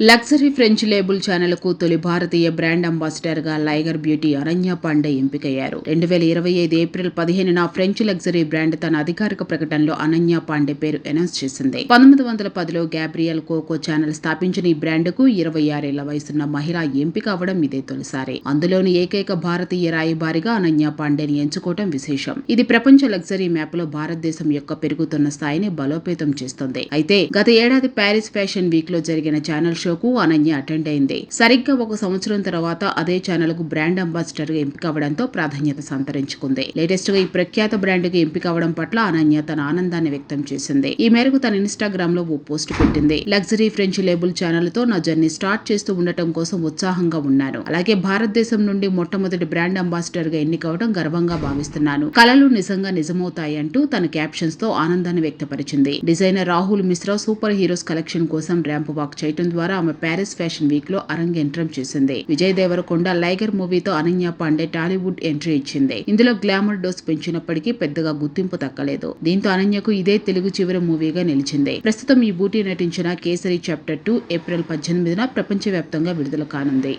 Luxury French label ఛానల్కు తొలి భారతీయ బ్రాండ్ అంబాసిడర్గా లైగర్ బ్యూటీ అనన్య పాండే ఎంపికయ్యారు. రెండు వేల ఇరవై ఐదు ఏప్రిల్ పదిహేనున ఫ్రెంచ్ లగ్జరీ బ్రాండ్ తన అధికారిక ప్రకటనలో అనన్య పాండే పేరు అనౌన్స్ చేసింది. పంతొమ్మిది వందల పదిలో గ్యాబ్రియల్ కోకో ఛానల్ స్థాపించిన ఈ బ్రాండ్కు ఇరవై ఆరేళ్ళ వయసున్న మహిళ ఎంపిక అవడం ఇదే తొలిసారి. అందులోని ఏకైక భారతీయ రాయబారిగా అనన్య పాండేని ఎంచుకోవడం విశేషం. ఇది ప్రపంచ లగ్జరీ మ్యాప్లో భారతదేశం యొక్క పెరుగుతున్న స్థాయిని బలోపేతం చేస్తుంది. అయితే గత ఏడాది ప్యారిస్ ఫ్యాషన్ వీక్లో జరిగిన ఛానల్ షోకు అనన్య అటెండ్ అయింది. సరిగ్గా ఒక సంవత్సరం తర్వాత అదే ఛానల్కు బ్రాండ్ అంబాసిడర్గా ఎంపిక అవడంతో ప్రాధాన్యత సంతరించుకుంది. లేటెస్ట్గా ఈ ప్రఖ్యాత బ్రాండ్కి ఎంపిక అవడం పట్ల అనన్య తన ఆనందాన్ని వ్యక్తం చేసింది. ఈ మేరకు తన ఇన్స్టాగ్రామ్లో ఓ పోస్ట్ పెట్టింది. లగ్జరీ ఫ్రెంచ్ లేబుల్ ఛానల్తో నా జర్నీ స్టార్ట్ చేస్తూ ఉండటం కోసం ఉత్సాహంగా ఉన్నాను. అలాగే భారతదేశం నుండి మొట్టమొదటి బ్రాండ్ అంబాసిడర్గా ఎన్నికవడం గర్వంగా భావిస్తున్నాను. కళలు నిజంగా నిజమవుతాయి అంటూ తన క్యాప్షన్స్తో ఆనందాన్ని వ్యక్తపరిచింది. Designer Rahul Mishra super heroes collection కోసం ర్యాంప్ వాక్ చేయడం ద్వారా ఆమె ప్యారిస్ ఫ్యాషన్ వీక్లో అరంగేట్రం చేసింది. విజయ్ దేవరకొండ లైగర్ మూవీతో అనన్య పాండే టాలీవుడ్ ఎంట్రీ ఇచ్చింది. ఇందులో గ్లామర్ డోస్ పెంచినప్పటికీ పెద్దగా గుర్తింపు దక్కలేదు దీంతో అనన్యకు ఇదే తెలుగు చివరి మూవీగా నిలిచింది. ప్రస్తుతం ఈ బూటీ నటించిన కేసరి చాప్టర్ టూ ఏప్రిల్ పద్దెనిమిదిన ప్రపంచవ్యాప్తంగా విడుదల కానుంది.